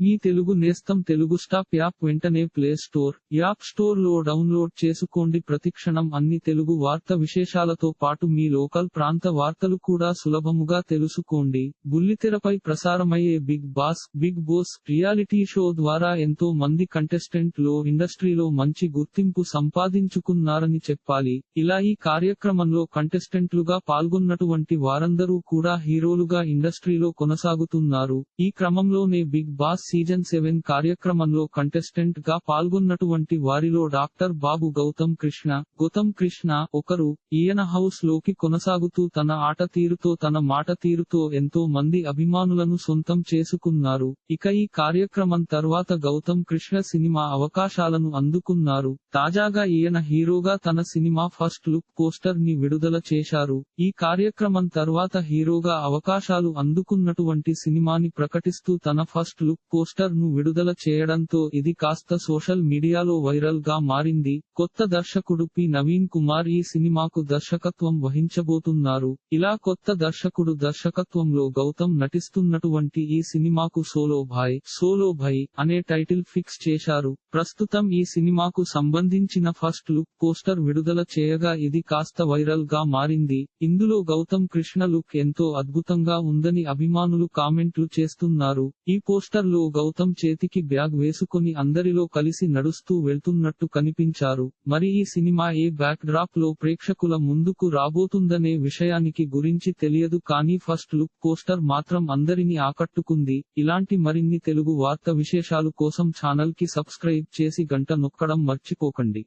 మీ తెలుగు నేస్తం Telugu stop app వెంటనే play store app స్టోర్లో డౌన్లోడ్ చేసుకోండి. ప్రతిక్షణం అన్ని తెలుగు వార్త విశేషాలతో పాటు మీ లోకల్ ప్రాంత వార్తలు కూడా సులభముగా తెలుసుకోండి. బుల్లితెరపై ప్రసారమయ్యే Bigg Boss Bigg Boss reality show ద్వారా ఎంతో మంది కంటెస్టెంట్లో ఇండస్ట్రీలో మంచి గుర్తింపు సంపాదించుకున్నారని చెప్పాలి. ఇలా ఈ కార్యక్రమంలో కంటెస్టెంట్లుగా పాల్గొన్నటువంటి వారందరూ కూడా హీరోలుగా ఇండస్ట్రీలో కొనసాగుతున్నారు. ఈ క్రమంలోనే బిగ్ బాస్ సీజన్ సెవెన్ కార్యక్రమంలో కంటెస్టెంట్గా పాల్గొన్నటువంటి వారిలో డాక్టర్ బాబు గౌతమ్ కృష్ణ గౌతమ్ కృష్ణ ఒకరు ఈయన హౌస్లోకి కొనసాగుతూ తన ఆట తీరుతో తన మాట తీరుతో ఎంతో మంది అభిమానులను సొంతం చేసుకున్నారు. ఇక ఈ కార్యక్రమం తర్వాత గౌతమ్ కృష్ణ సినిమా అవకాశాలను అందుకున్నారు. తాజాగా ఈయన హీరోగా తన సినిమా ఫస్ట్ లుక్ పోస్టర్ని విడుదల చేశారు. ఈ కార్యక్రమం తర్వాత హీరోగా అవకాశాలు అందుకున్నటువంటి సినిమాని ప్రకటిస్తూ తన ఫస్ట్ లుక్ పోస్టర్ను విడుదల చేయడంతో ఇది కాస్త సోషల్ మీడియాలో వైరల్గా మారింది. కొత్త దర్శకుడు పి. నవీన్ కుమార్ ఈ సినిమాకు దర్శకత్వం వహించబోతున్నారు. ఇలా కొత్త దర్శకుడు దర్శకత్వంలో గౌతమ్ నటిస్తున్నటువంటి ఈ సినిమాకు సోలో భాయ్ సోలో భయ్ అనే టైటిల్ ఫిక్స్ చేశారు. ప్రస్తుతం ఈ సినిమాకు సంబంధించిన ఫస్ట్ లుక్ పోస్టర్ విడుదల చేయగా ఇది కాస్త వైరల్గా మారింది. ఇందులో గౌతమ్ కృష్ణ లుక్ ఎంతో అద్భుతంగా ఉందని అభిమానులు కామెంట్లు చేస్తున్నారు. ఈ పోస్టర్లో గౌతమ్ చేతికి బ్యాగ్ వేసుకొని అందరిలో కలిసి నడుస్తూ వెళ్తున్నట్టు కనిపించారు. మరి ఈ సినిమా ఏ బ్యాక్ డ్రాప్లో ప్రేక్షకుల ముందుకు రాబోతుందనే విషయానికి గురించి తెలియదు కానీ ఫస్ట్ లుక్ పోస్టర్ మాత్రం అందరిని ఆకట్టుకుంది. ఇలాంటి మరిన్ని తెలుగు వార్త విశేషాలు కోసం ఛానల్కి సబ్స్క్రైబ్ చేసి గంట నొక్కడం మర్చిపోకండి.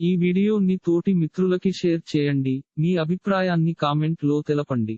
ఈ వీడియోని తోటి మిత్రులకి షేర్ చేయండి. మీ అభిప్రాయాన్ని కామెంట్లో తెలపండి.